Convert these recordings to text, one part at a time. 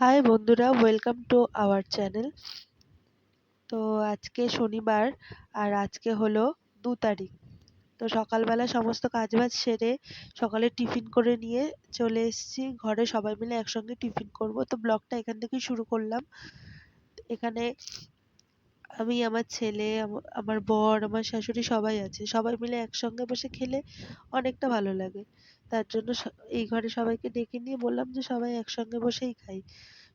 High বন্ধুরা welcome to our channel তো আজকে শনিবার আর আজকে হলো দু তারিখ। তো সকালবেলা সমস্ত কাজবাজ সেরে সকালে টিফিন করে নিয়ে চলে এসেছি। ঘরে সবাই মিলে একসঙ্গে টিফিন করব। তো ব্লগটা এখান থেকেই শুরু করলাম। এখানে আমি, আমার ছেলে আমার বর, আমার শাশুড়ি সবাই আছে। সবাই মিলে একসঙ্গে বসে খেলে অনেকটা ভালো লাগে। তার জন্য এই ঘরে সবাইকে ডেকে নিয়ে বললাম যে সবাই একসঙ্গে বসেই খাই।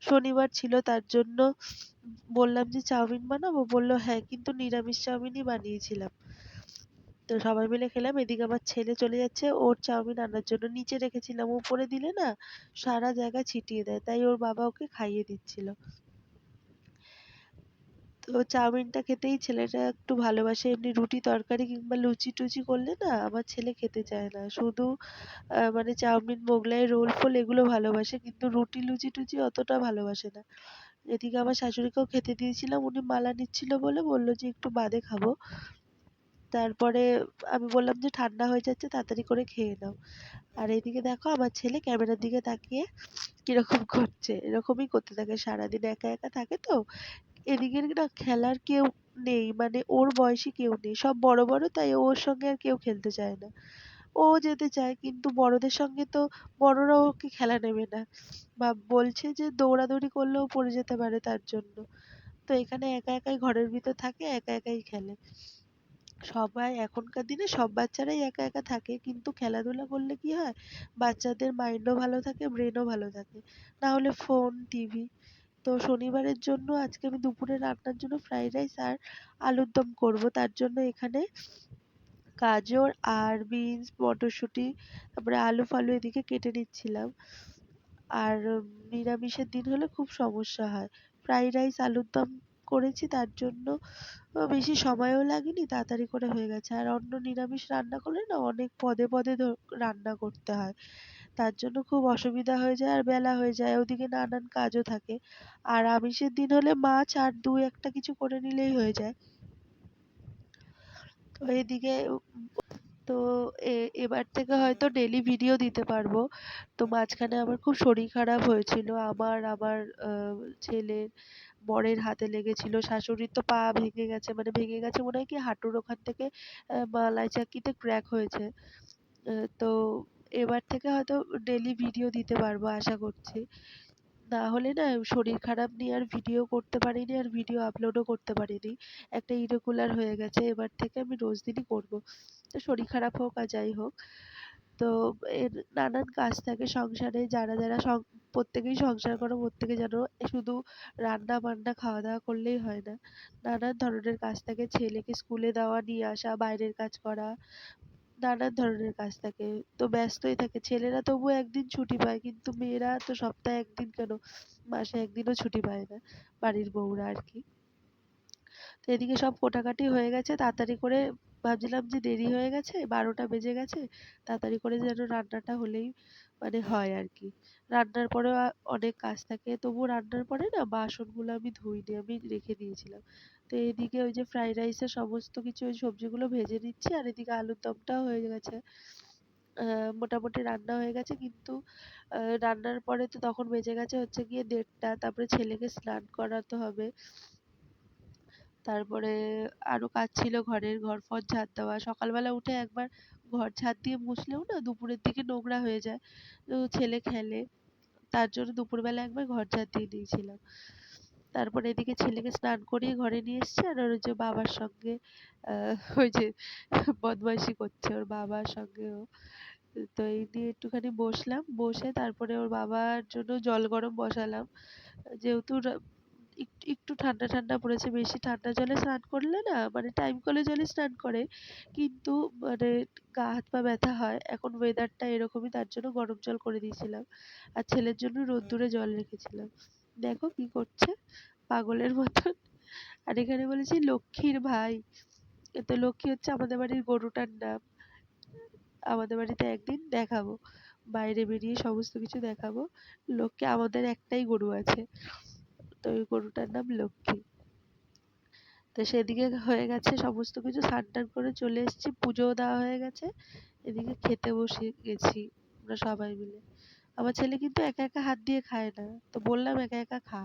শনিবার ছিল, তার জন্য বললাম যে চাউমিন বানাবো, বলল হ্যাঁ কিন্তু নিরামিষ চাউমিনই বানিয়েছিলাম। তো সবাই মিলে খেলাম, এদিকে আমার ছেলে চলে যাচ্ছে, ওর চাউমিন আনার জন্য নিচে রেখেছিলাম, উপরে দিলে না সারা জায়গায় ছিটিয়ে দেয়, তাই ওর বাবা ওকে খাইয়ে দিচ্ছিল। তো চাউমিনটা খেতেই ছেলেটা একটু ভালোবাসে। এমনি রুটি তরকারি কিংবা লুচি টুচি করলে না আমার ছেলে খেতে চায় না। শুধু মানে চাউমিন, মোগলাই, রোল, ফোল এগুলো ভালোবাসে কিন্তু রুটি, লুচি, টুচি অতটা ভালোবাসে না। এদিকে আমার শাশুড়িকেও খেতে দিয়েছিলাম, উনি মালা নিচ্ছিল বলে বলল যে একটু বাদে খাব। তারপরে আমি বললাম যে ঠান্ডা হয়ে যাচ্ছে, তাড়াতাড়ি করে খেয়ে নাও। আর এদিকে দেখো আমার ছেলে ক্যামেরার দিকে তাকিয়ে কীরকম করছে। এরকমই করতে থাকে, সারাদিন একা একা থাকে তো। এদিকে না খেলার কেউ নেই মানে ওর বয়সী কেউ নেই। সব বড় বড়, তাই ওর সঙ্গে আর কেউ খেলতে চায় না। ও যেতে চায়, কিন্তু বড়দের সঙ্গে তো বড়রা ওকে খেলা নেবে না। বা বলছে যে দৌড়াদৌড়ি করলেও পড়ে যেতে পারে তার জন্য। তো এখানে একা একাই ঘরের ভিতর থাকে, একা একাই খেলে। সবাই, এখনকার দিনে সব বাচ্চারাই একা একা থাকে, কিন্তু খেলাধুলা করলে কি হয়? বাচ্চাদের মাইন্ডও ভালো থাকে ব্রেনও ভালো থাকে। না হলে ফোন টিভি তো শনিবারের জন্য আজকে আমি দুপুরে রান্নার জন্য ফ্রাইড রাইস আর আলুর দম করব। তার জন্য এখানে গাজর আর বিনস মটরশুঁটি, তারপরে আলু ফালু এদিকে কেটে নিচ্ছিলাম। আর নিরামিষের দিন হলে খুব সমস্যা হয়। ফ্রাইড রাইস আলুর দম করেছি, তার জন্য বেশি সময়ও লাগেনি, তাড়াতাড়ি করে হয়ে গেছে। আর অন্য নিরামিষ রান্না করলে না অনেক পদে পদে রান্না করতে হয়। তার জন্য খুব অসুবিধা হয়ে যায় আর বেলা হয়ে যায়, ওদিকে নানান কাজও থাকে। আর আমিষের দিন হলে মাছ আর দু একটা কিছু করে নিলেই হয়ে যায়। তো এদিকে তো এবার থেকে হয়তো ডেলি ভিডিও দিতে পারব। তো মাঝখানে আমার খুব শরীর খারাপ হয়েছিল। আমার আমার ছেলের বরের হাতে লেগেছিল। শাশুড়ির তো পা ভেঙে গেছে মানে ভেঙে গেছে মনে হয় কি হাঁটুর ওখান থেকে মালাই চাকিতে ক্র্যাক হয়েছে। তো এবার থেকে হয়তো ডেলি ভিডিও দিতে পারব আশা করছি। না হলে না, শরীর খারাপ নিয়ে আর ভিডিও করতে পারিনি আর ভিডিও আপলোডও করতে পারিনি। একটা ইরেগুলার হয়ে গেছে, এবার থেকে আমি রোজ দিনই করব। তো শরীর খারাপ হোক আর যাই হোক। তো এর নানান কাজ থাকে সংসারে, যারা যারা প্রত্যেকেই সংসার করো, প্রত্যেকে যেন শুধু রান্না বান্না খাওয়া দাওয়া করলেই হয় না। নানান ধরনের কাজ থাকে, ছেলেকে স্কুলে দেওয়া, নিয়ে আসা, বাইরের কাজ করা নানান ধরনের কাজ থাকে। তো ব্যস্তই থাকে। ছেলেরা তবু একদিন ছুটি পায়, কিন্তু মেয়েরা তো সপ্তাহে একদিন কেন? মাসে একদিনও ছুটি পায় না বাড়ির বউরা আর কি। তো এদিকে সব কোটাকাটি হয়ে গেছে। তাড়াতাড়ি করে ভাবছিলাম যে দেরি হয়ে গেছে, বারোটা বেজে গেছে, তাড়াতাড়ি করে যেন রান্নাটা হলেই মানে হয় আর কি রান্নার পরেও অনেক কাজ থাকে, তবুও রান্নার পরে না বাসনগুলো আমি ধুইনি, আমি রেখে দিয়েছিলাম। তো এদিকে ওই যে ফ্রাইড রাইসের সমস্ত কিছু ওই সবজিগুলো ভেজে নিচ্ছি, আর এদিকে আলুর দমটাও হয়ে গেছে। মোটামুটি রান্না হয়ে গেছে, কিন্তু রান্নার পরে তো তখন বেজে গেছে হচ্ছে গিয়ে দেড়টা, তারপরে ছেলেকে স্নান করাতে হবে। তারপরে আরও কাজ ছিল ঘরের, ঘর ফর ঝাড় দেওয়া। সকালবেলা উঠে একবার ঘর ঝাড় দিয়ে মুছলেও না দুপুরের দিকে নোংরা হয়ে যায়। তো ছেলে খেলে, তার জন্য দুপুরবেলা একবার ঘর ঝাড় দিয়ে দিয়েছিলাম তারপরে এদিকে ছেলেকে স্নান করিয়ে ঘরে নিয়ে এসছে আর ওর যে বাবার সঙ্গে ওই যে বদমাইশি করছে ওর বাবার সঙ্গে ও। তো এই নিয়ে একটুখানি বসলাম, বসে তারপরে ওর বাবার জন্য জল গরম বসালাম। যেহেতু একটু একটু ঠান্ডা ঠান্ডা পড়েছে, বেশি ঠান্ডা জলে স্নান করলে না মানে টাইম কলে জলে স্নান করে, কিন্তু মানে গা, হাত, পা ব্যথা হয়। এখন ওয়েদারটা এরকমই, তার জন্য গরম জল করে দিয়েছিলাম। আর ছেলের জন্য রোদ্দুরে জল রেখেছিলাম। দেখো কি করছে, পাগলের মতন। আর এখানে বলেছি লক্ষ্মীর ভাই। তো লক্ষ্মী হচ্ছে আমাদের বাড়ির গরুটার নাম। আমাদের বাড়িতে একদিন দেখাবো। বাইরে বেরিয়ে সমস্ত কিছু দেখাবো। লক্ষ্মী আমাদের একটাই গরু আছে। তো ওই গরুটার নাম লক্ষ্মী। তো সেদিকে হয়ে গেছে সমস্ত কিছু, স্নান টান করে চলে এসেছি, পুজোও দেওয়া হয়ে গেছে। এদিকে খেতে বসে গেছি আমরা সবাই মিলে। আমার ছেলে কিন্তু একা একা হাত দিয়ে খায় না, তো বললাম একা একা খা।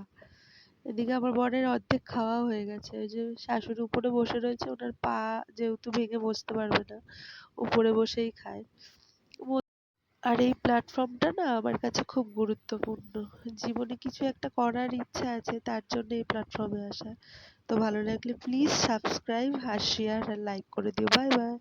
এদিকে আমার বরের অর্ধেক খাওয়া হয়ে গেছে। ওই যে শাশুড়ি উপরে বসে রয়েছে, ওনার পা যেহেতু ভেঙে বসতে পারবে না, উপরে বসেই খায়। আর এই প্ল্যাটফর্মটা না আমার কাছে খুব গুরুত্বপূর্ণ। জীবনে কিছু একটা করার ইচ্ছা আছে, তার জন্য এই প্ল্যাটফর্মে আসা। তো ভালো লাগলে প্লিজ সাবস্ক্রাইব আর শেয়ার আর লাইক করে দিও। Bye bye